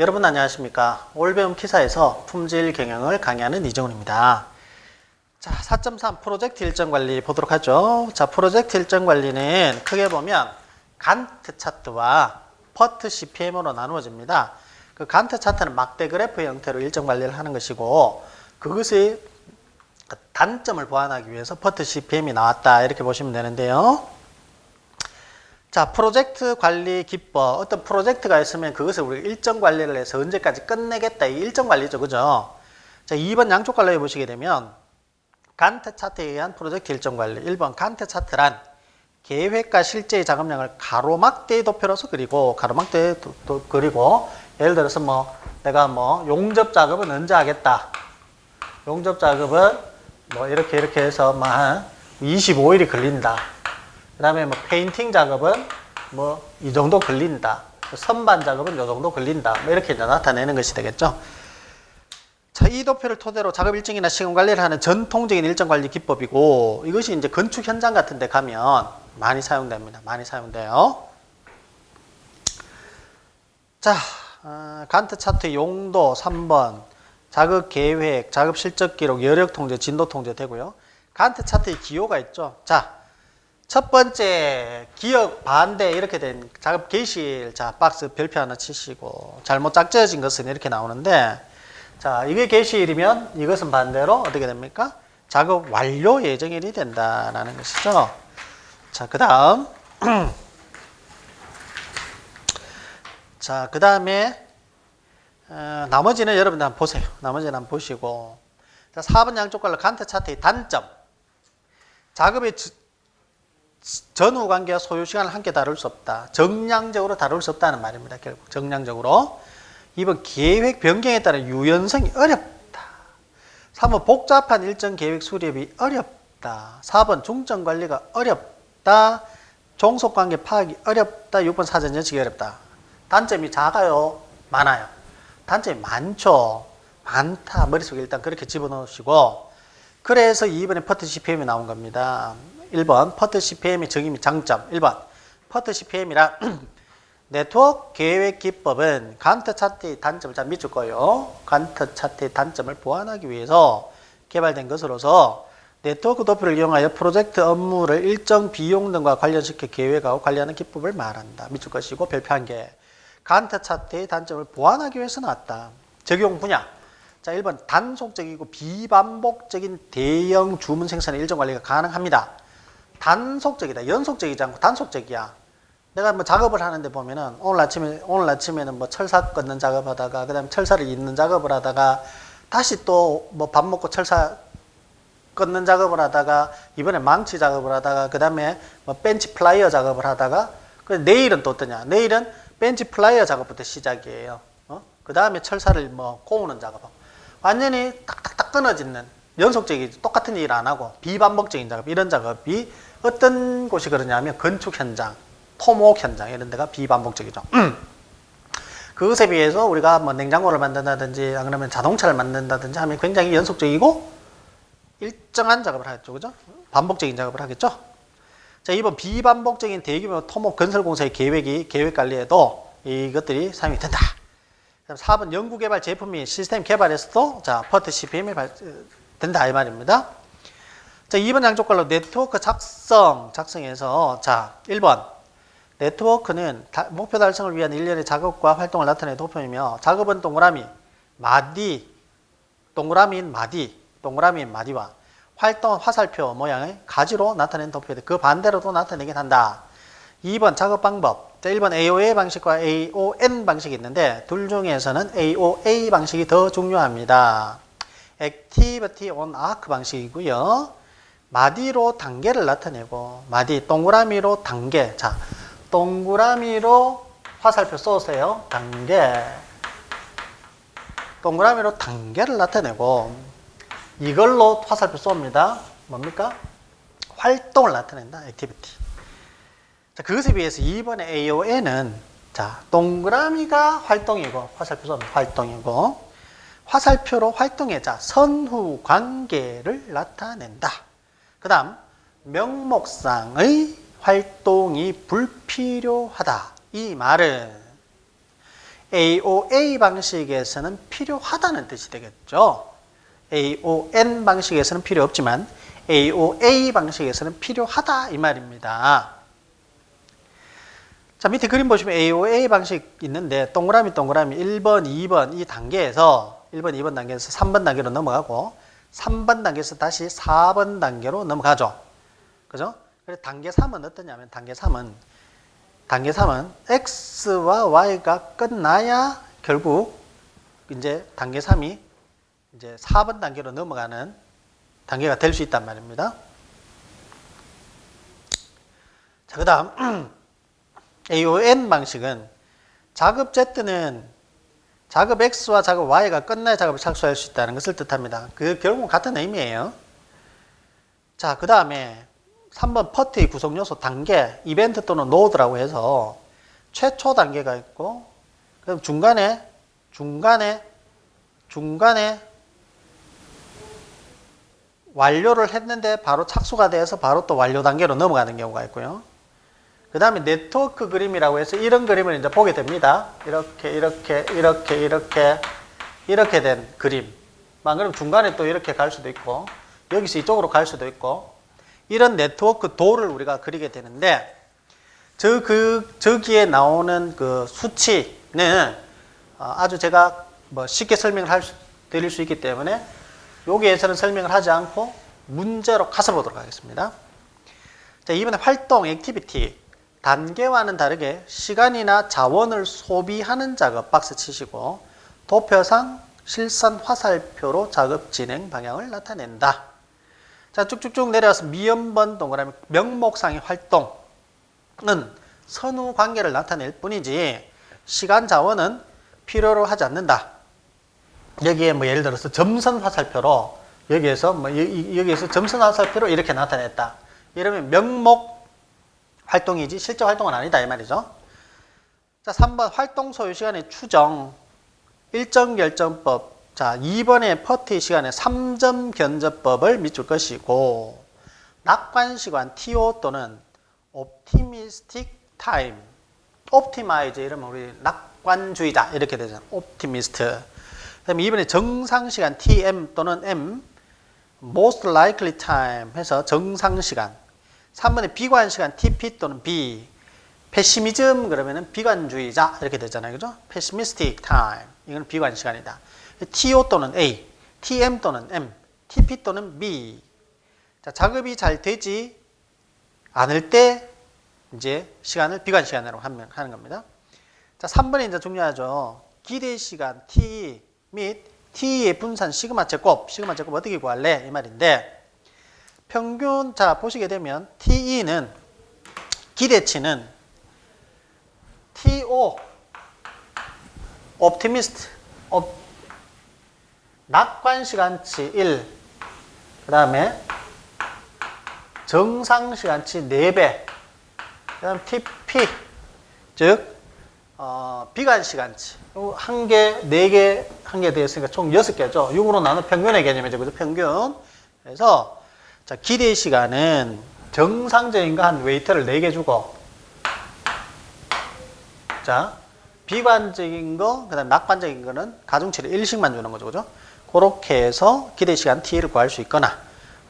여러분 안녕하십니까? 올배움 키사에서 품질 경영을 강의하는 이정훈입니다. 자 4.3 프로젝트 일정 관리 보도록 하죠. 자 프로젝트 일정 관리는 크게 보면 간트 차트와 퍼트 CPM으로 나누어집니다. 그 간트 차트는 막대 그래프 형태로 일정 관리를 하는 것이고 그것의 단점을 보완하기 위해서 퍼트 CPM이 나왔다. 이렇게 보시면 되는데요 자, 프로젝트 관리 기법. 어떤 프로젝트가 있으면 그것을 우리가 일정 관리를 해서 언제까지 끝내겠다. 이 일정 관리죠. 그죠? 자, 2번 양쪽 관리해 보시게 되면 간트 차트에 의한 프로젝트 일정 관리. 1번 간트 차트란 계획과 실제의 작업량을 가로막대의 도표로서 그리고 가로막대에 도, 도, 그리고 예를 들어서 뭐 내가 뭐 용접 작업은 언제 하겠다. 용접 작업은 뭐 이렇게 이렇게 해서 뭐한 25일이 걸린다. 그 다음에 뭐 페인팅 작업은 뭐 이 정도 걸린다. 선반 작업은 이 정도 걸린다. 뭐 이렇게 이제 나타내는 것이 되겠죠. 자, 이 도표를 토대로 작업 일정이나 시간 관리를 하는 전통적인 일정 관리 기법이고 이것이 이제 건축 현장 같은 데 가면 많이 사용됩니다. 많이 사용돼요. 자, 어, 간트 차트 용도 3번 작업 계획, 작업 실적 기록, 여력 통제, 진도 통제 되고요. 간트 차트의 기호가 있죠. 자, 첫 번째 기억 반대 이렇게 된 작업 개시일 자 박스 별표 하나 치시고 잘못 짝지어진 것은 이렇게 나오는데 자 이게 개시일이면 이것은 반대로 어떻게 됩니까? 작업 완료 예정일이 된다라는 것이죠. 자 그다음 자 그다음에 어, 나머지는 여러분들 한번 보세요. 나머지는 한번 보시고 자 4번 양쪽 걸로 간트 차트의 단점 작업의 전후 관계와 소요 시간을 함께 다룰 수 없다. 정량적으로 다룰 수 없다는 말입니다. 결국 정량적으로. 2번 계획 변경에 따른 유연성이 어렵다. 3번 복잡한 일정 계획 수립이 어렵다. 4번 중점 관리가 어렵다. 종속 관계 파악이 어렵다. 6번 사전 예측이 어렵다. 단점이 작아요. 많아요. 단점이 많죠. 많다. 머릿속에 일단 그렇게 집어넣으시고 그래서 2번에 퍼트 CPM이 나온 겁니다. 1번 퍼트 CPM의 및 장점 1번 퍼트 CPM이란 네트워크 계획 기법은 간트 차트의 단점을 잘 밑줄 거예요. 간트 차트의 단점을 보완하기 위해서 개발된 것으로서 네트워크 도표를 이용하여 프로젝트 업무를 일정 비용 등과 관련시켜 계획하고 관리하는 기법을 말한다. 밑줄 것이고 별표 한 개. 간트 차트의 단점을 보완하기 위해서 나왔다. 적용 분야. 자, 1번 단속적이고 비반복적인 대형 주문 생산의 일정 관리가 가능합니다. 단속적이다. 연속적이지 않고 단속적이야. 내가 뭐 작업을 하는데 보면은 오늘 아침에 오늘 아침에는 뭐 철사 끊는 작업하다가 그다음에 철사를 잇는 작업을 하다가 다시 또 뭐 밥 먹고 철사 끊는 작업을 하다가 이번에 망치 작업을 하다가 그다음에 뭐 벤치 플라이어 작업을 하다가 그 내일은 또 어떠냐? 내일은 벤치 플라이어 작업부터 시작이에요. 어? 그다음에 철사를 뭐 꼬우는 작업. 완전히 딱딱딱 끊어지는 연속적인 똑같은 일 안 하고 비반복적인 작업 이런 작업이 어떤 곳이 그러냐면 건축 현장, 토목 현장 이런 데가 비반복적이죠. 그것에 비해서 우리가 뭐 냉장고를 만든다든지 안 그러면 자동차를 만든다든지 하면 굉장히 연속적이고 일정한 작업을 하겠죠. 그죠? 반복적인 작업을 하겠죠. 자, 이번 비반복적인 대규모 토목 건설 공사의 계획이 계획 관리에도 이것들이 사용이 된다. 그다음 4번 연구개발 제품 및 시스템 개발에서도 자, 퍼트 CPM이 발, 된다 이 말입니다. 자, 2번 양쪽 걸로 네트워크 작성, 작성해서 자, 1번 네트워크는 다, 목표 달성을 위한 일련의 작업과 활동을 나타내는 도표이며 작업은 동그라미, 마디, 동그라미인 마디, 동그라미인 마디와 활동은 화살표 모양의 가지로 나타내는 도표인데 그 반대로도 나타내긴 한다. 2번 작업 방법. 자, 1번 AOA 방식과 AON 방식이 있는데 둘 중에서는 AOA 방식이 더 중요합니다. Activity on Arc 방식이고요. 마디로 단계를 나타내고 마디 동그라미로 단계. 자, 동그라미로 화살표 쏘세요. 단계. 동그라미로 단계를 나타내고 이걸로 화살표 쏩니다. 뭡니까? 활동을 나타낸다. 액티비티. 자, 그것에 비해서 2번의 AON은 자, 동그라미가 활동이고 화살표 쏘면 활동이고 화살표로 활동의 자, 선후 관계를 나타낸다. 그 다음, 명목상의 활동이 불필요하다. 이 말은 AOA 방식에서는 필요하다는 뜻이 되겠죠. AON 방식에서는 필요 없지만 AOA 방식에서는 필요하다 이 말입니다. 자, 밑에 그림 보시면 AOA 방식 있는데 동그라미 동그라미 1번, 2번 이 단계에서 1번, 2번 단계에서 3번 단계로 넘어가고 3번 단계에서 다시 4번 단계로 넘어가죠. 그죠? 그래서 단계 3은 어떠냐면 단계 3은 단계 3은 x와 y가 끝나야 결국 이제 단계 3이 이제 4번 단계로 넘어가는 단계가 될 수 있단 말입니다. 자, 그다음 AON 방식은 작업 Z는 작업 X와 작업 Y가 끝나야 작업을 착수할 수 있다는 것을 뜻합니다. 그 결국은 같은 의미예요. 자, 그 다음에 3번 퍼트의 구성 요소 단계, 이벤트 또는 노드라고 해서 최초 단계가 있고, 그럼 중간에, 중간에, 중간에 완료를 했는데 바로 착수가 돼서 바로 또 완료 단계로 넘어가는 경우가 있고요. 그 다음에 네트워크 그림이라고 해서 이런 그림을 이제 보게 됩니다. 이렇게, 이렇게, 이렇게, 이렇게, 이렇게 된 그림. 막 그럼 중간에 또 이렇게 갈 수도 있고, 여기서 이쪽으로 갈 수도 있고, 이런 네트워크 도를 우리가 그리게 되는데, 저, 그, 저기에 나오는 그 수치는 어, 아주 제가 뭐 쉽게 설명을 할 수, 드릴 수 있기 때문에 여기에서는 설명을 하지 않고 문제로 가서 보도록 하겠습니다. 자, 이번에 활동, 액티비티. 단계와는 다르게 시간이나 자원을 소비하는 작업 박스 치시고 도표상 실선 화살표로 작업 진행 방향을 나타낸다. 자, 쭉쭉쭉 내려와서 미연번 동그라미 명목상의 활동은 선후 관계를 나타낼 뿐이지 시간 자원은 필요로 하지 않는다. 여기에 뭐 예를 들어서 점선 화살표로 여기에서 뭐 여- 여기에서 점선 화살표로 이렇게 나타냈다. 이러면 명목 활동이지 실제 활동은 아니다 이 말이죠. 자, 3번 활동 소요 시간의 추정 일정 결정법. 자, 2번의 퍼티 시간에 3점 견접법을 밑줄 것이고 낙관 시간 TO 또는 optimistic time. optimize 이러면 우리 낙관주의자 이렇게 되잖아. optimist. 그다음에 이번에 정상 시간 TM 또는 M most likely time 해서 정상 시간. 3번에 비관 시간 TP 또는 B. 패시미즘 그러면은 비관주의자 이렇게 되잖아요. 그죠? pessimistic time. 이건 비관 시간이다. TO 또는 A, TM 또는 M, TP 또는 B. 자, 작업이 잘 되지 않을 때 이제 시간을 비관 시간으로 하면 하는 겁니다. 자, 3번에 이제 중요하죠. 기대 시간 T 및 T의 분산 시그마 제곱, 시그마 제곱 어떻게 구할래? 이 말인데 평균 자 보시게 되면 TE는 기대치는 TO optimist 업, 낙관 시간치 1 그 다음에 정상 시간치 4배 그 다음 TP 즉 어, 비관 시간치 한 개, 네 개, 한 개 되었으니까 총 여섯 개죠. 6으로 나눈 평균의 개념이죠. 그죠? 평균. 그래서 자, 기대 시간은 정상적인 거 한 웨이트를 4개 주고 자, 비관적인 거, 그 다음 낙관적인 거는 가중치를 1씩만 주는 거죠. 그죠? 그렇게 해서 기대 시간 T를 구할 수 있거나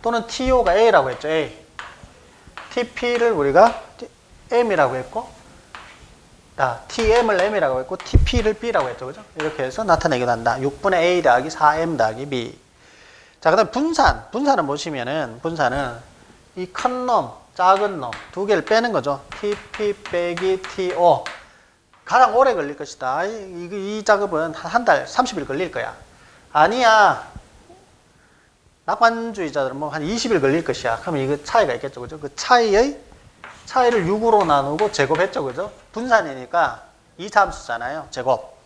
또는 TO가 A라고 했죠. A. TP를 우리가 M이라고 했고 자, TM을 M이라고 했고 TP를 B라고 했죠. 그죠? 이렇게 해서 나타내기도 한다. 6분의 A 더하기 4M 더하기 B. 자, 그 다음 분산. 분산은 보시면은 분산은 이 큰 놈, 작은 놈 두 개를 빼는 거죠. TP 빼기 TO. 가장 오래 걸릴 것이다. 이, 이, 이 작업은 한 달 30일 걸릴 거야. 아니야. 낙관주의자들은 뭐 한 20일 걸릴 것이야. 그러면 이거 차이가 있겠죠. 그죠? 그 차이의 차이를 6으로 나누고 제곱했죠. 그죠? 분산이니까 2차 함수잖아요. 제곱.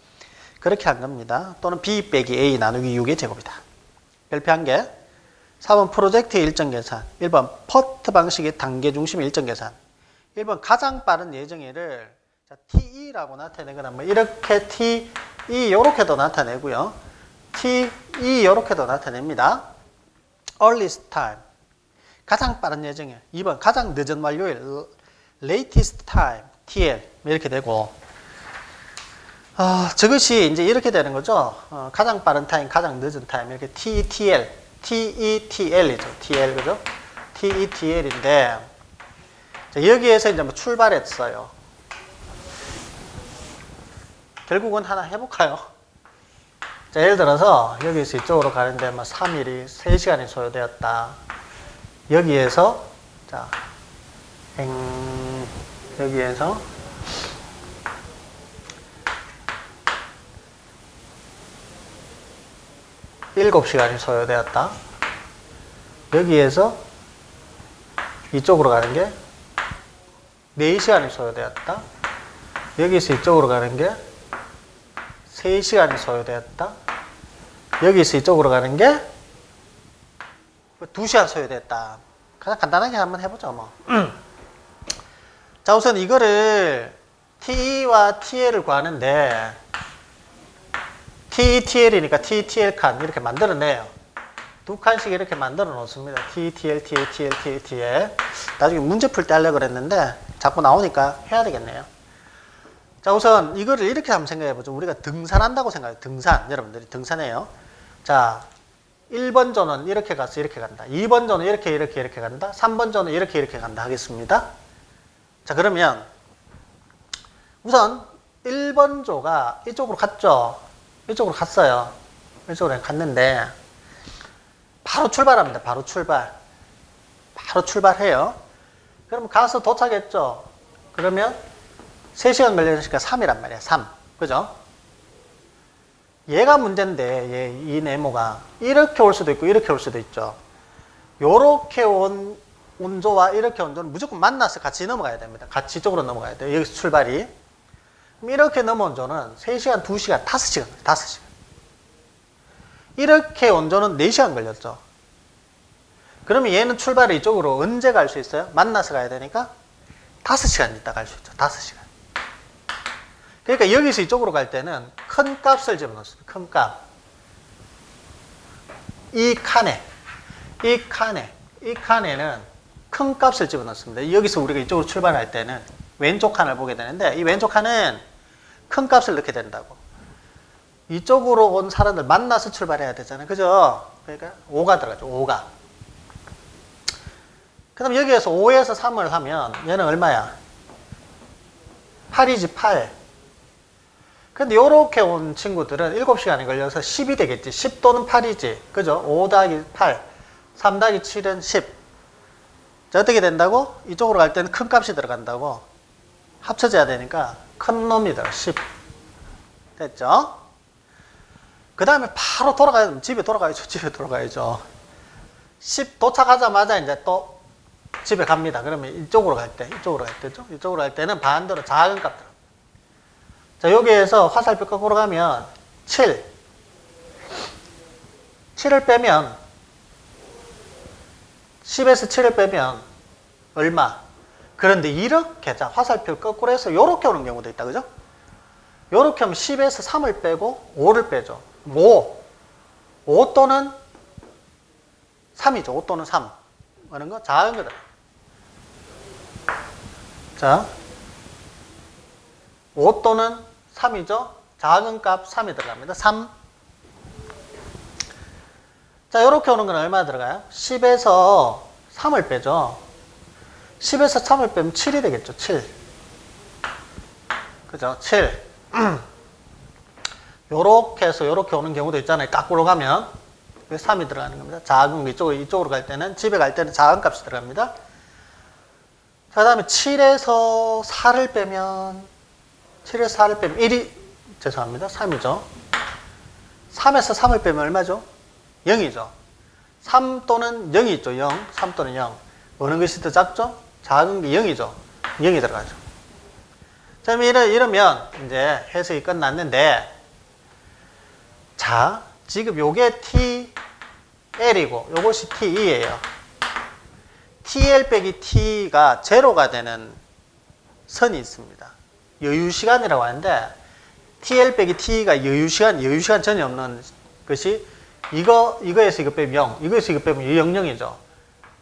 그렇게 한 겁니다. 또는 B 빼기 A 나누기 6의 제곱이다. 별표 한 개. 4번 프로젝트의 일정 계산. 1번 퍼트 방식의 단계 중심 일정 계산. 1번 가장 빠른 예정일을 자, TE라고 나타내거나 뭐 이렇게 TE 이렇게도 나타내고요. TE 이렇게도 나타냅니다. earliest time. 가장 빠른 예정일. 2번 가장 늦은 완료일 latest time TL 이렇게 되고 아, 저것이 이제 이렇게 되는 거죠. 어, 가장 빠른 타임, 가장 늦은 타임 이렇게 TETL, TETL이죠. TL 그죠? TETL인데 여기에서 이제 뭐 출발했어요. 결국은 하나 해볼까요? 자, 예를 들어서 여기서 이쪽으로 가는데 뭐 3일이 3시간이 소요되었다. 여기에서 자, 행 여기에서 일곱 시간이 소요되었다. 여기에서 이쪽으로 가는 게 4시간이 소요되었다. 여기서 이쪽으로 가는 게 3시간이 소요되었다. 여기서 이쪽으로 가는 게 2시간 소요됐다. 그냥 간단하게 한번 해보죠, 뭐. 자, 우선 이거를 T와 TL을 구하는데 TTL이니까 TTL 칸 이렇게 만들어내요. 두 칸씩 이렇게 만들어 놓습니다. TTL, TTL, TTL. 나중에 문제 풀 때 하려고 그랬는데 자꾸 나오니까 해야 되겠네요. 자, 우선 이거를 이렇게 한번 생각해 보죠. 우리가 등산한다고 생각해요. 등산. 여러분들이 등산해요. 자, 1번 조는 이렇게 가서 이렇게 간다. 2번 조는 이렇게 이렇게 이렇게 간다. 3번 조는 이렇게 이렇게 간다 하겠습니다. 자, 그러면 우선 1번 조가 이쪽으로 갔죠. 이쪽으로 갔어요. 이쪽으로 갔는데 바로 출발합니다. 바로 출발. 바로 출발해요. 그럼 가서 도착했죠. 그러면 3시간 걸리니까 3이란 말이야. 3. 그죠? 얘가 문제인데 얘, 이 네모가 이렇게 올 수도 있고 이렇게 올 수도 있죠. 요렇게 온 온조와 이렇게 온조는 무조건 만나서 같이 넘어가야 됩니다. 같이 이쪽으로 넘어가야 돼요. 여기서 출발이. 이렇게 넘어온 조는 3시간, 2시간, 5시간, 5시간. 이렇게 온 조는 4시간 걸렸죠. 그러면 얘는 출발을 이쪽으로 언제 갈 수 있어요? 만나서 가야 되니까 5시간 있다 갈 수 있죠. 5시간. 그러니까 여기서 이쪽으로 갈 때는 큰 값을 집어넣습니다. 큰 값. 이 칸에, 이 칸에, 이 칸에는 큰 값을 집어넣습니다. 여기서 우리가 이쪽으로 출발할 때는 왼쪽 칸을 보게 되는데 이 왼쪽 칸은 큰 값을 넣게 된다고. 이쪽으로 온 사람들 만나서 출발해야 되잖아요. 그죠? 그러니까 5가 들어가죠. 5가. 그 다음 여기에서 5에서 3을 하면 얘는 얼마야? 8이지 8. 근데 요렇게 온 친구들은 7시간이 걸려서 10이 되겠지. 10 또는 8이지. 그죠? 5 더하기 8. 3 더하기 7은 10. 자, 어떻게 된다고? 이쪽으로 갈 때는 큰 값이 들어간다고. 합쳐져야 되니까 큰 놈이 들어. 10. 됐죠? 그 다음에 바로 돌아가야, 집에 돌아가야죠. 집에 돌아가야죠. 10 도착하자마자 이제 또 집에 갑니다. 그러면 이쪽으로 갈 때, 이쪽으로 갈 때죠. 이쪽으로 갈 때는 반대로 작은 값 들어. 자, 여기에서 화살표 거꾸로 가면 7. 7을 빼면 10에서 7을 빼면 얼마? 그런데 이렇게 자, 화살표 거꾸로 해서 이렇게 오는 경우도 있다. 그죠? 이렇게 하면 10에서 3을 빼고 5를 빼죠. 5. 5 또는 3이죠. 5 또는 3. 하는 거 작은 거다. 자, 5 또는 3이죠. 작은 값 3이 들어갑니다. 3. 자, 이렇게 오는 건 얼마 들어가요? 10에서 3을 빼죠. 10에서 3을 빼면 7이 되겠죠. 7. 그죠? 7. 요렇게 해서 요렇게 오는 경우도 있잖아요. 거꾸로 가면. 그게 3이 들어가는 겁니다. 작은 거 이쪽으로, 이쪽으로 갈 때는, 집에 갈 때는 작은 값이 들어갑니다. 그 다음에 7에서 4를 빼면 7에서 4를 빼면 1이 죄송합니다. 3이죠. 3에서 3을 빼면 얼마죠? 0이죠. 3 또는 0이 있죠. 0. 3 또는 0. 어느 것이 더 작죠? 작은 게 0이죠. 0이 들어가죠. 자, 이러면 이제 해석이 끝났는데 자, 지금 요게 TL이고 요것이 TE예요. TL 빼기 T가 제로가 되는 선이 있습니다. 여유시간이라고 하는데 TL 빼기 T가 여유시간, 여유시간 전혀 없는 것이 이거, 이거에서 이거 빼면 0, 이거에서 이거 빼면 0, 0이죠.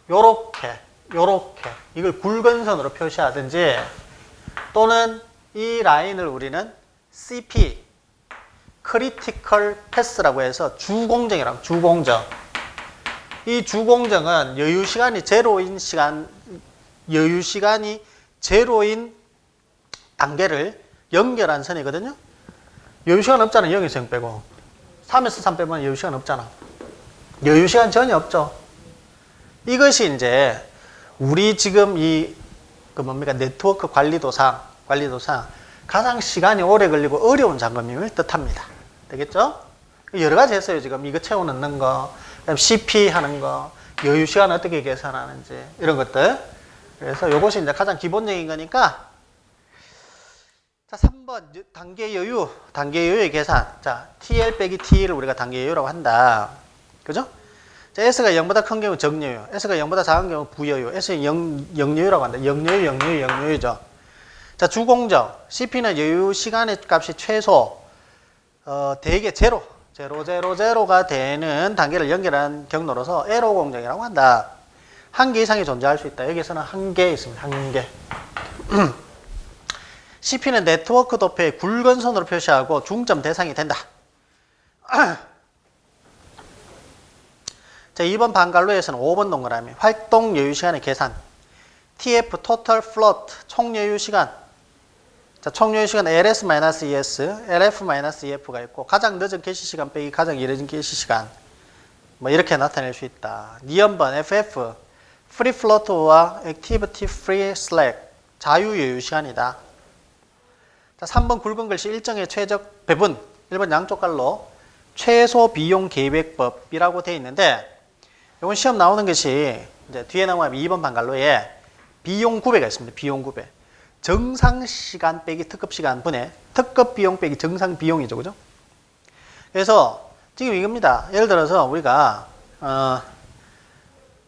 요렇게, 요렇게 이걸 굵은 선으로 표시하든지 또는 이 라인을 우리는 CP, 크리티컬 패스라고 해서 주공정이라고 주공정. 이 주공정은 여유 시간이 제로인 시간 여유 시간이 제로인 단계를 연결한 선이거든요. 여유 시간 없잖아. 0에서 0 빼고. 3에서 3 빼면 여유 시간 없잖아. 여유 시간 전혀 없죠. 이것이 이제 우리 지금 이 그 뭡니까 네트워크 관리도상 관리도상 가장 시간이 오래 걸리고 어려운 작업임을 뜻합니다. 되겠죠? 여러 가지 했어요. 지금 이거 채워 넣는 거, CP 하는 거, 여유 시간 어떻게 계산하는지 이런 것들. 그래서 이것이 이제 가장 기본적인 거니까 자, 3번 단계 여유, 단계 여유의 계산. 자, TL 빼기 T를 우리가 단계 여유라고 한다. 그죠? 자, S가 0보다 큰 경우 정여유, S가 0보다 작은 경우 부여유, S는 0, 0여유라고 한다. 0여유, 0여유, 0여유죠. 자, 주공정. CP는 여유 시간의 값이 최소, 어, 대개 제로, 제로, 제로, 제로가 되는 단계를 연결한 경로로서 에로 공정이라고 한다. 한 개 이상이 존재할 수 있다. 여기서는 한 개 있습니다. 한 개. CP는 네트워크 도표의 굵은 선으로 표시하고 중점 대상이 된다. 자, 2번 반갈로에서는 5번 동그라미. 활동 여유 시간의 계산. TF total float 총 여유 시간. 자, 총 여유 시간 LS-ES, LF-EF가 있고 가장 늦은 개시 시간 빼기 가장 이른 개시 시간. 뭐 이렇게 나타낼 수 있다. 니언번 FF free float와 activity free slack. 자유 여유 시간이다. 자, 3번 굵은 글씨 일정의 최적 배분. 1번 양쪽 갈로 최소 비용 계획법이라고 되어 있는데 이건 시험 나오는 것이 이제 뒤에 나오면 2번 반갈로에 비용 구배가 있습니다. 비용 구배. 정상 시간 빼기 특급 시간 분의 특급 비용 빼기 정상 비용이죠. 그죠? 그래서 지금 이겁니다. 예를 들어서 우리가 어,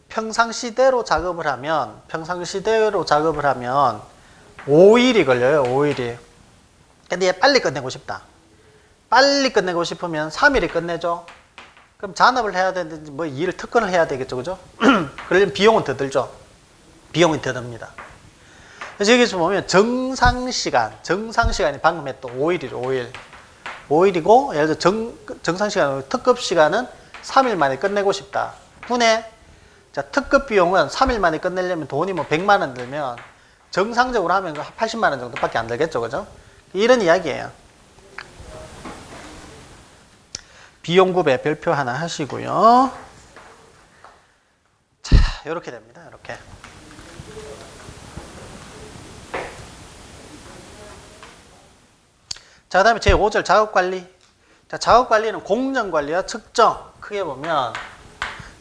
평상시대로 작업을 하면 평상시대로 작업을 하면 5일이 걸려요. 5일이. 근데 얘 빨리 끝내고 싶다. 빨리 끝내고 싶으면 3일이 끝내죠. 그럼 잔업을 해야 되는데 뭐 일을 특근을 해야 되겠죠. 그죠? 그러려면 비용은 더 들죠. 비용이 더 듭니다. 그래서 여기서 보면 정상 시간, 정상 시간이 방금 했던 5일이죠. 5일. 5일이고 예를 들어 정, 정상 시간, 특급 시간은 3일 만에 끝내고 싶다. 분에 자, 특급 비용은 3일 만에 끝내려면 돈이 뭐 100만 원 들면 정상적으로 하면 80만 원 정도밖에 안 들겠죠. 그죠? 이런 이야기예요. 비용 구배 별표 하나 하시고요. 자, 이렇게 됩니다. 이렇게. 자, 그다음에 제 5절 작업 관리. 자, 작업 관리는 공정 관리와 측정. 크게 보면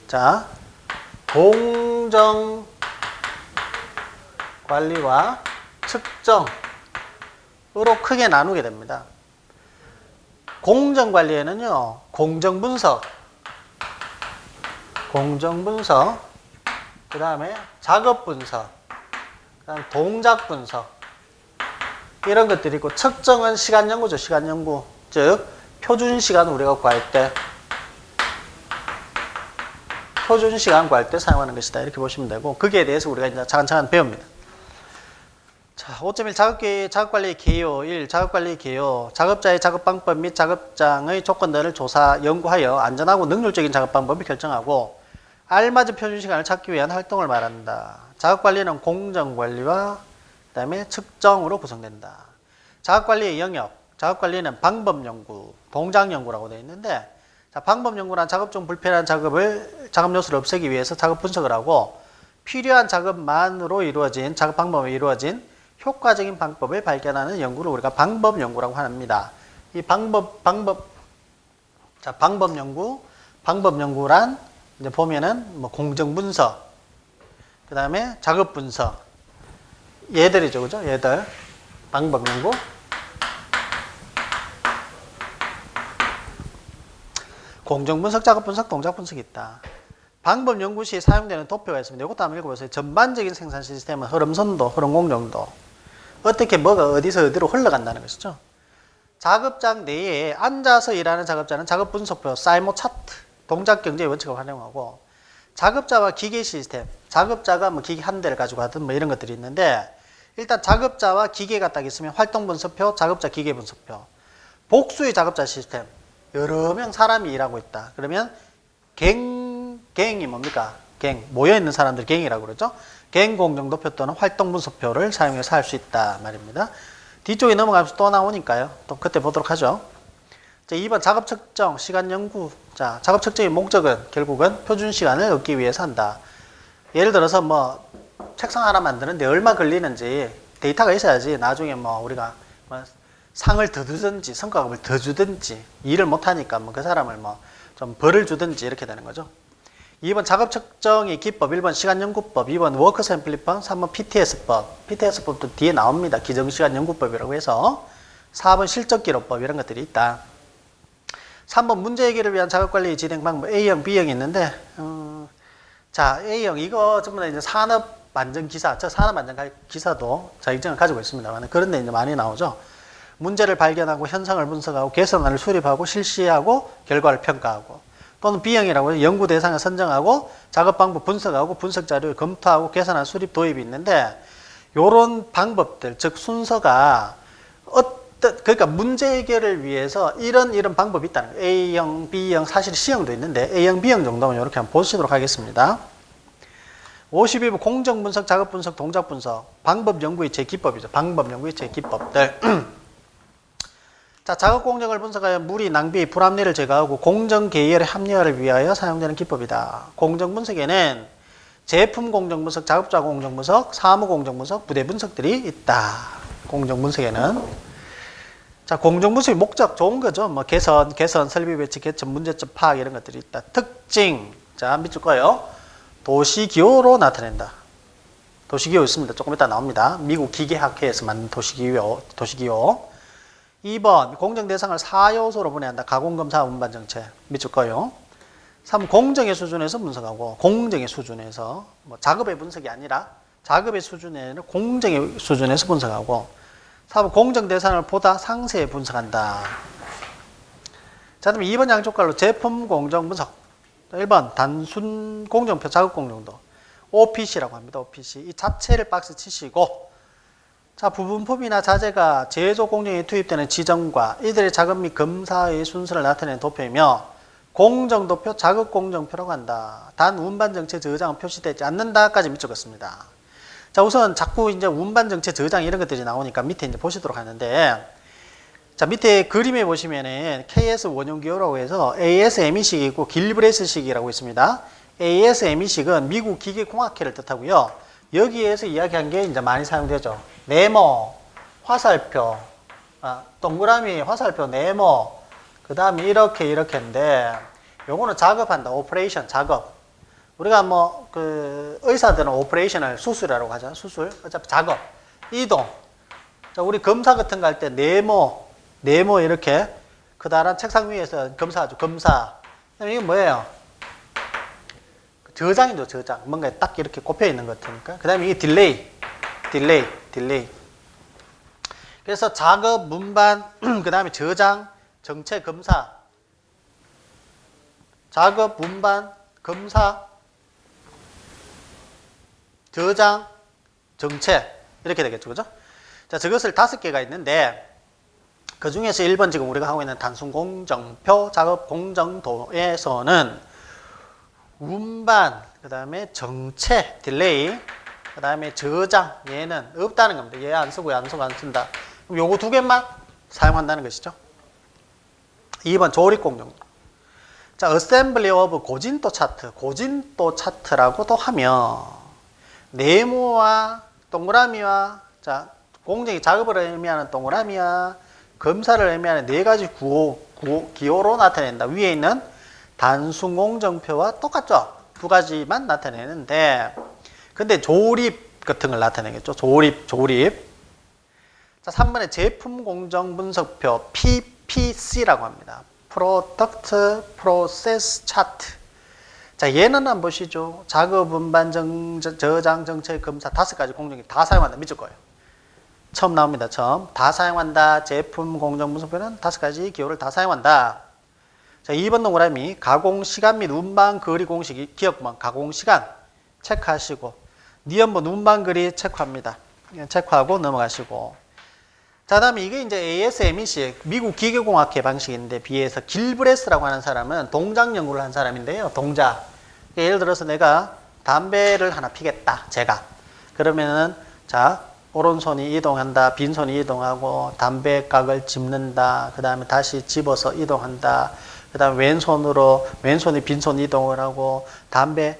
자, 공정 관리와 측정으로 크게 나누게 됩니다. 공정 관리에는요, 공정 분석, 공정 분석, 그 다음에 작업 분석, 그다음 동작 분석. 이런 것들이 있고 측정은 시간 연구죠, 시간 연구. 즉 표준 시간 우리가 구할 때. 표준 시간 구할 때 사용하는 것이다. 이렇게 보시면 되고 거기에 대해서 우리가 이제 차근차근 배웁니다. 자, 5.1 작업기, 작업관리 개요 1. 작업관리 개요. 작업자의 작업 방법 및 작업장의 조건들을 조사, 연구하여 안전하고 능률적인 작업 방법을 결정하고 알맞은 표준 시간을 찾기 위한 활동을 말한다. 작업관리는 공정관리와 그다음에 측정으로 구성된다. 작업관리의 영역, 작업관리는 방법 연구, 동작 연구라고 되어 있는데 자, 방법 연구란 작업 중 불필요한 작업을 작업 요소를 없애기 위해서 작업 분석을 하고 필요한 작업만으로 이루어진 작업 방법에 이루어진 효과적인 방법을 발견하는 연구를 우리가 방법 연구라고 합니다. 이 방법 방법 자 방법 연구 방법 연구란 이제 보면은 뭐 공정 분석 그 다음에 작업 분석 얘들이죠 그죠 얘들 방법 연구 공정 분석 작업 분석 동작 분석이 있다. 방법 연구 시 사용되는 도표가 있습니다. 이것도 한번 읽어보세요. 전반적인 생산 시스템은 흐름 선도, 흐름 공정도, 어떻게 뭐가 어디서 어디로 흘러간다는 것이죠. 작업장 내에 앉아서 일하는 작업자는 작업 분석표, 사이모 차트, 동작 경제 원칙을 활용하고 작업자와 기계 시스템, 작업자가 뭐 기계 한 대를 가지고 하든 뭐 이런 것들이 있는데 일단 작업자와 기계가 딱 있으면 활동 분석표, 작업자 기계 분석표. 복수의 작업자 시스템. 여러 명 사람이 일하고 있다. 그러면 갱, 갱이 뭡니까? 갱. 모여있는 사람들 갱이라고 그러죠. 갱 공정 도표 또는 활동 분석표를 사용해서 할 수 있다 말입니다. 뒤쪽에 넘어가면서 또 나오니까요. 또 그때 보도록 하죠. 자, 2번 작업 측정, 시간 연구. 자, 작업 측정의 목적은 결국은 표준 시간을 얻기 위해서 한다. 예를 들어서 뭐 책상 하나 만드는데 얼마 걸리는지 데이터가 있어야지 나중에 뭐 우리가 뭐 상을 더 주든지 성과급을 더 주든지 일을 못 하니까 뭐 그 사람을 뭐 좀 벌을 주든지 이렇게 되는 거죠. 2번 작업 측정의 기법, 1번 시간 연구법, 2번 워크 샘플링법, 3번 PTS법. PTS법도 뒤에 나옵니다. 기정 시간 연구법이라고 해서 4번 실적 기록법 이런 것들이 있다. 3번 문제 해결을 위한 작업 관리 진행 방법 A형, B형이 있는데 어, 자 A형 이거 전부 다 이제 산업 안전 기사, 저 산업 안전 기사도 자격증을 가지고 있습니다만 그런 데 이제 많이 나오죠. 문제를 발견하고 현상을 분석하고 개선안을 수립하고 실시하고 결과를 평가하고 또는 B형이라고 해서 연구 대상을 선정하고 작업 방법 분석하고 분석 자료를 검토하고 개선안 수립 도입이 있는데 요런 방법들 즉 순서가 어떤 그러니까 문제 해결을 위해서 이런 이런 방법이 있다는 거예요. A형, B형, 사실 C형도 있는데 A형, B형 정도면 이렇게 한번 보시도록 하겠습니다. 52부 공정 분석, 작업 분석, 동작 분석, 방법 연구의 제 기법이죠. 방법 연구의 제 기법들. 자, 작업 공정을 분석하여 무리, 낭비, 불합리를 제거하고 공정 계열의 합리화를 위하여 사용되는 기법이다. 공정 분석에는 제품 공정 분석, 작업자 공정 분석, 사무 공정 분석, 부대 분석들이 있다. 공정 분석에는 자, 공정 분석의 목적 좋은 거죠. 뭐 개선, 개선, 설비 배치, 개선, 문제점 파악 이런 것들이 있다. 특징. 자, 밑줄 거요. 도시 기호로 나타낸다. 도시 기호 있습니다. 조금 이따 나옵니다. 미국 기계학회에서 만든 도시 기호, 도시 기호. 2번 공정 대상을 4요소로 분해한다. 가공 검사 운반 정책. 밑줄 거요. 3 공정의 수준에서 분석하고 공정의 수준에서 뭐 작업의 분석이 아니라 작업의 수준에는 공정의 수준에서 분석하고 4번 공정 대상을 보다 상세히 분석한다. 자, 그럼 2번 양쪽깔로 제품 공정 분석. 1번 단순 공정표 작업 공정도. OPC라고 합니다. OPC. 이 자체를 박스 치시고 자, 부분품이나 자재가 제조 공정에 투입되는 지점과 이들의 작업 및 검사의 순서를 나타내는 도표이며 공정도표, 작업 공정표라고 한다. 단 운반 정체 저장은 표시되지 않는다까지 밑적었습니다. 자, 우선 자꾸 이제 운반 정체 저장 이런 것들이 나오니까 밑에 이제 보시도록 하는데 자, 밑에 그림에 보시면은 KS 원용기호라고 해서 ASME식이 있고 길브레스식이라고 있습니다. ASME식은 미국 기계공학회를 뜻하고요. 여기에서 이야기한 게 이제 많이 사용되죠. 네모, 화살표, 아, 동그라미, 화살표, 네모, 그 다음에 이렇게 이렇게인데 요거는 작업한다. 오퍼레이션, 작업. 우리가 뭐 그 의사들은 오퍼레이션을 수술이라고 하죠. 수술. 어차피 작업. 이동. 자, 우리 검사 같은 거 할 때 네모, 네모 이렇게 그다란 책상 위에서 검사하죠. 검사. 이게 뭐예요? 저장이죠, 저장. 뭔가 딱 이렇게 꼽혀 있는 것 같으니까. 그 다음에 이게 딜레이. 딜레이, 딜레이. 그래서 작업, 문반, 그 다음에 저장, 정체, 검사. 작업, 문반, 검사, 저장, 정체. 이렇게 되겠죠, 그죠? 자, 저것을 다섯 개가 있는데, 그 중에서 1번 지금 우리가 하고 있는 단순 공정표 작업 공정도에서는 운반, 그 다음에 정체, 딜레이, 그 다음에 저장, 얘는 없다는 겁니다. 얘 안 쓰고 얘 안 쓰고 안 쓴다. 그럼 요거 두 개만 사용한다는 것이죠. 2번 조립 공정. 자, assembly of 고진도 차트, 고진도 차트라고도 하며 네모와 동그라미와 자, 공정의 작업을 의미하는 동그라미와 검사를 의미하는 네 가지 구호, 구호 기호로 나타낸다. 위에 있는 단순 공정표와 똑같죠. 두 가지만 나타내는데 근데 조립 같은 걸 나타내겠죠. 조립, 조립. 자, 3번에 제품 공정 분석표 PPC라고 합니다. Product Process Chart. 자, 얘는 한번 보시죠. 작업 운반 정, 저장 정체 검사 다섯 가지 공정이 다 사용한다. 믿을 거예요. 처음 나옵니다. 처음. 다 사용한다. 제품 공정 분석표는 다섯 가지 기호를 다 사용한다. 자, 2번 동그라미 가공 시간 및 운반 거리 공식이 기억만 가공 시간 체크하시고 니은번 운반 거리 체크합니다. 체크하고 넘어가시고 자, 다음에 이게 이제 ASMEC, 미국 기계공학회 방식인데 비해서 길브레스라고 하는 사람은 동작 연구를 한 사람인데요. 동작. 예를 들어서 내가 담배를 하나 피겠다. 제가. 그러면은 자, 오른손이 이동한다. 빈손이 이동하고 담배각을 집는다. 그 다음에 다시 집어서 이동한다. 그다음에 왼손으로 왼손이 빈손 이동을 하고 담배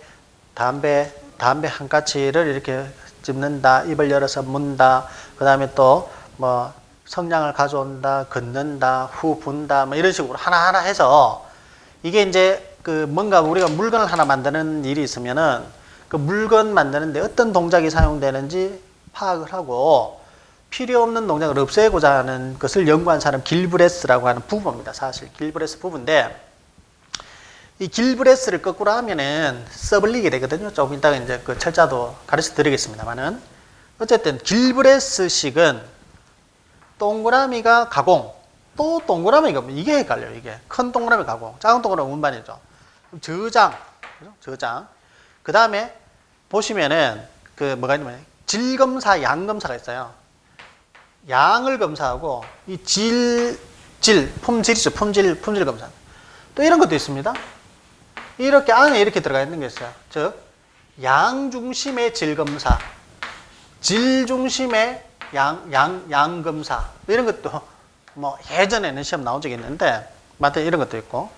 담배 담배 한 가치를 이렇게 집는다. 입을 열어서 문다. 그다음에 또 뭐 성냥을 가져온다. 긋는다. 후 분다. 뭐 이런 식으로 하나하나 해서 이게 이제 그 뭔가 우리가 물건을 하나 만드는 일이 있으면은 그 물건 만드는데 어떤 동작이 사용되는지 파악을 하고 필요 없는 동작을 없애고자 하는 것을 연구한 사람 길브레스라고 하는 부부입니다. 사실 길브레스 부부인데 이 길브레스를 거꾸로 하면은 서블리게 되거든요. 조금 이따가 이제 그 철자도 가르쳐 드리겠습니다만은 어쨌든 길브레스식은 동그라미가 가공 또 동그라미가 뭐 이게 헷갈려요. 이게 큰 동그라미 가공, 작은 동그라미 운반이죠. 저장, 그죠? 저장. 그 다음에 보시면은 그 뭐가 있냐면 질검사, 양검사가 있어요. 양을 검사하고 이 질, 질, 품질이죠. 품질, 품질 검사. 또 이런 것도 있습니다. 이렇게 안에 이렇게 들어가 있는 게 있어요. 즉, 양 중심의 질 검사, 질 중심의 양, 양, 양 검사. 이런 것도 뭐 예전에는 시험 나온 적이 있는데, 마트 이런 것도 있고.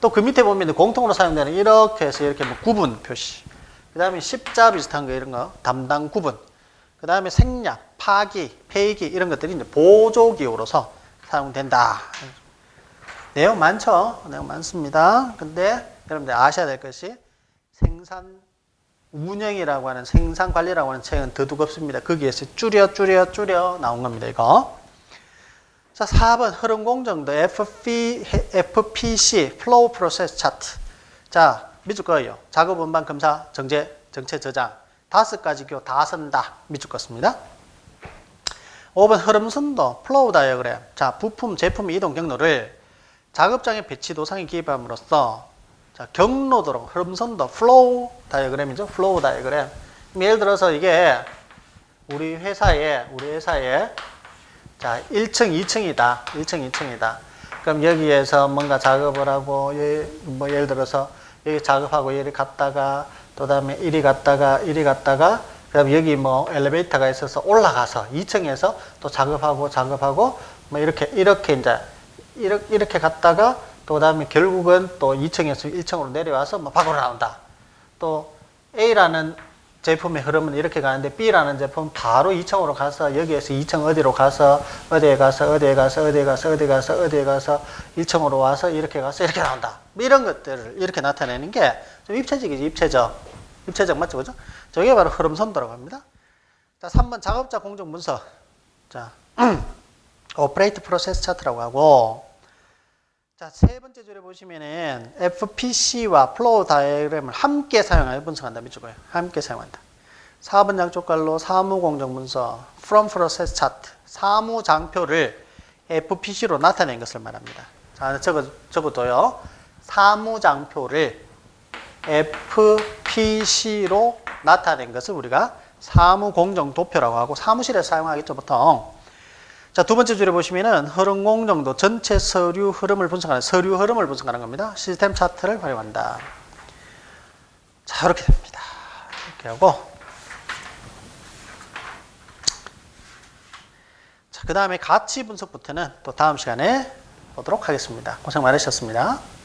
또 그 밑에 보면 공통으로 사용되는 이렇게 해서 이렇게 뭐 구분 표시. 그 다음에 십자 비슷한 거 이런 거, 담당 구분. 그 다음에 생략, 파기, 폐기 이런 것들이 이제 보조기호로서 사용된다. 내용 많죠? 내용 많습니다. 근데 여러분들 아셔야 될 것이 생산 운영이라고 하는 생산 관리라고 하는 책은 더 두껍습니다. 거기에서 줄여 줄여 줄여 나온 겁니다. 이거. 자, 4번 흐름 공정도 FP, FPC Flow Process Chart. 자, 밑줄 거예요. 작업 원반 검사 정제 정체 저장 다섯 가지 교 다 쓴다. 밑줄 것습니다. 5번 흐름 선도 플로우 다이어그램. 자, 부품 제품 이동 경로를 작업장의 배치 도상에 기입함으로써 자, 경로도로 흐름 선도 플로우 다이어그램이죠. 플로우 다이어그램. 예를 들어서 이게 우리 회사에 우리 회사에 자, 1층, 2층이다. 1층, 2층이다. 그럼 여기에서 뭔가 작업을 하고 예, 뭐 예를 들어서 여기 작업하고 여기 갔다가 또 다음에 이리 갔다가 이리 갔다가 그다음 여기 뭐 엘리베이터가 있어서 올라가서 2층에서 또 작업하고 작업하고 뭐 이렇게 이렇게 이제 이렇게, 이렇게 갔다가 또 그다음에 결국은 또 2층에서 1층으로 내려와서 뭐 밖으로 나온다. 또 A라는 제품의 흐름은 이렇게 가는데 B라는 제품은 바로 2층으로 가서 여기에서 2층 어디로 가서 어디에 가서 어디에 가서 어디에 가서 어디에 가서 어디에 가서 1층으로 와서 이렇게 가서 이렇게 나온다. 뭐 이런 것들을 이렇게 나타내는 게 좀 입체적이지 입체적. 입체적 맞죠? 그죠? 저게 바로 흐름 선도라고 합니다. 자, 3번 작업자 공정 문서. 자, 오퍼레이트 프로세스 차트라고 하고 자, 세 번째 줄에 보시면은 FPC와 플로우 다이어그램을 함께 사용하여 분석한다. 밑줄거예요. 함께 사용한다. 4번 양쪽 갈로 사무 공정 문서 from process chart 사무 장표를 FPC로 나타낸 것을 말합니다. 자, 적어 적어도요. 사무 장표를 FPC로 나타낸 것을 우리가 사무 공정 도표라고 하고 사무실에서 사용하겠죠, 보통. 자, 두 번째 줄에 보시면은 흐름 공정도 전체 서류 흐름을 분석하는 서류 흐름을 분석하는 겁니다. 시스템 차트를 활용한다. 자, 이렇게 됩니다. 이렇게 하고 자, 그 다음에 가치 분석부터는 또 다음 시간에 보도록 하겠습니다. 고생 많으셨습니다.